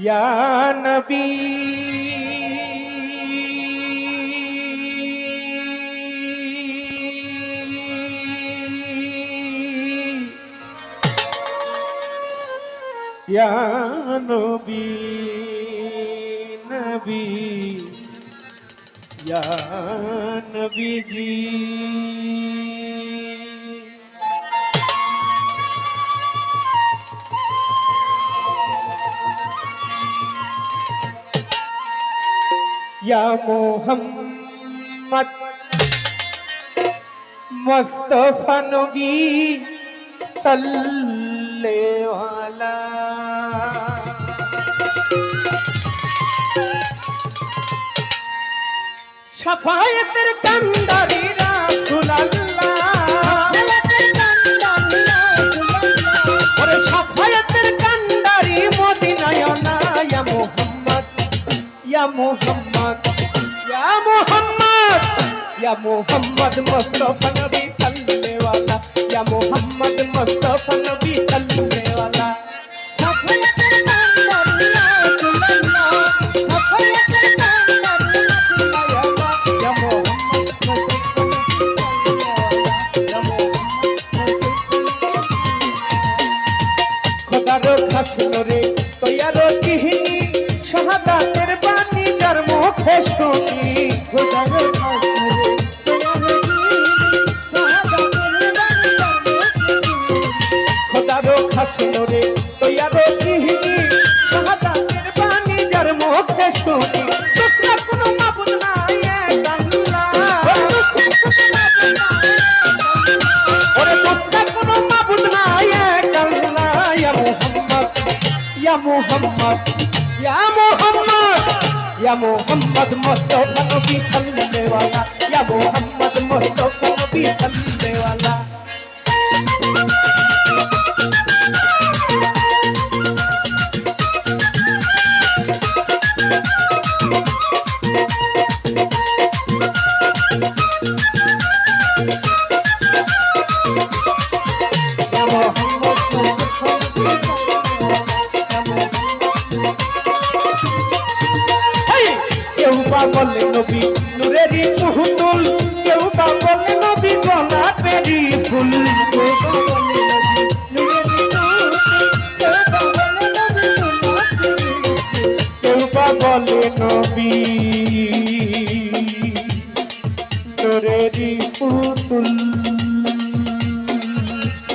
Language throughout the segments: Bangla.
ইয়া নবী। ইয়া নবী নবী। ইয়া নবীজি। या मोहम्मद मुस्तफा नबी सल्ले वाला शफायतर कंदारी या मोहम्मद या मोहम्मद या मोहम्मद मुस्तफा नबी सल्ले वाला या मोहम्मद मुस्तफा नबी খাসনরে তৈয়ার কিহিনী শাহাদাতের বাণী যার মুখে শুনি। তোমরা কোনো মাবুদ নাই এক আল্লাহ ওরে তোমরা কোনো মাবুদ নাই এক আল্লাহ ইয়া মুহাম্মদ ইয়া মুহাম্মদ ইয়া মুহাম্মদ ইয়া মুহাম্মদ মুস্তাফা নবী সাল্লাল্লাহু ওয়ালা ইয়া মুহাম্মদ মুস্তাফা নবী সাল্লাল্লাহু ওয়ালা ইয়া পুতুল।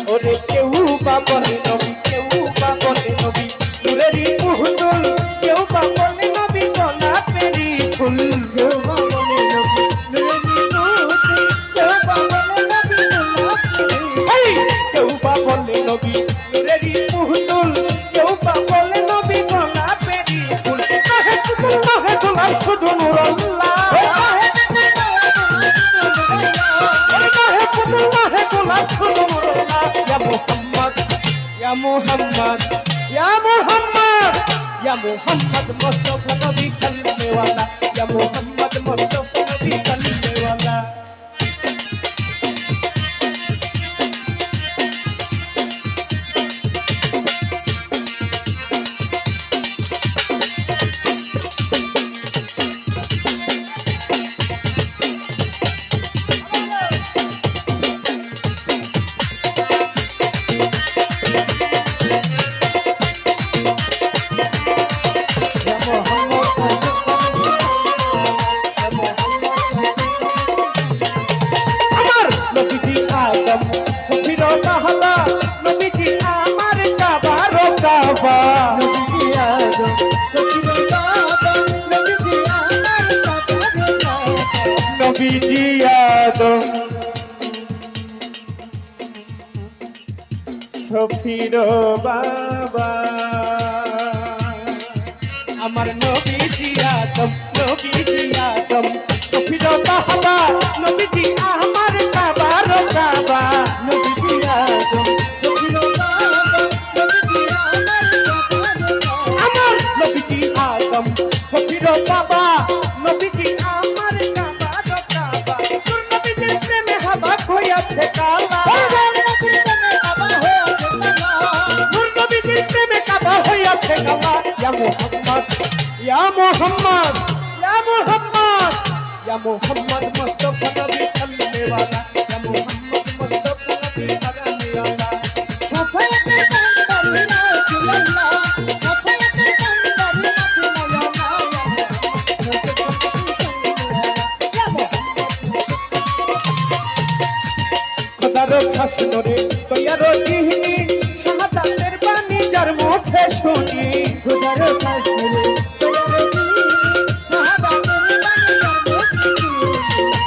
ওরে কেউ বা বলে নবী, কেউ বা বলে নবী। নূরেরই পুতুল, কেউ বা বলে নবী গোলাপেরই ফুল। কেউ বা বলে নবী নূরেরই পুতুল কেউ বা বলে নবী গোলাপেরই! কেউ বা বলে নবী নূরেরই পুতুল। ফুল। শুধু Muhammad, Ya Muhammad, Ya Muhammad, Mustafa Nabi kalme wala, Ya Muhammad, Mustafa Nabi kalme আদম সফির কাহলা নবীজি আমার কাবার কাবা। নবীজি আদম সফির নবীজি আমার নবীজি আদম। সফির বাবা। আমার নবীজি আদম নবীজি আদম। আছে গালা ইয়া মোহাম্মদ ইয়া মোহাম্মদ ইয়া মোহাম্মদ ইয়া মোহাম্মদ মুস্তফা নবী চলনে वाला ইয়া মোহাম্মদ মুস্তফা নবী চলনে वाला সফলতার কান্দারি না চুলাল্লা সফলতার কান্দারি না চুলাল্লা খদার খাসনরে তৈয়ার জিহিন যার শুনি খোদার কাছে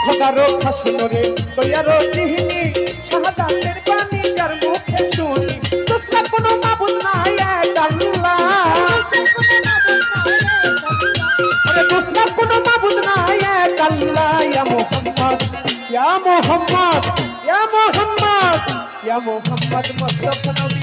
খোদার খাসনরে তৈয়ার জিহনি শাহাদাতের বাণী যার মুখে শুনি। দুসরা কোনো মাবুদ নাই, এক আল্লাহ। দুসরা কোনো মাবুদ নাই, এক আল্লাহ। ইয়া মোহাম্মদ ইয়া মোহাম্মদ ইয়া মোহাম্মদ ইয়া মোহাম্মদ মুস্তাফা নবী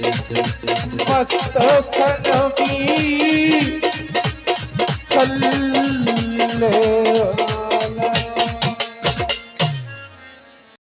মুস্তাফা নবী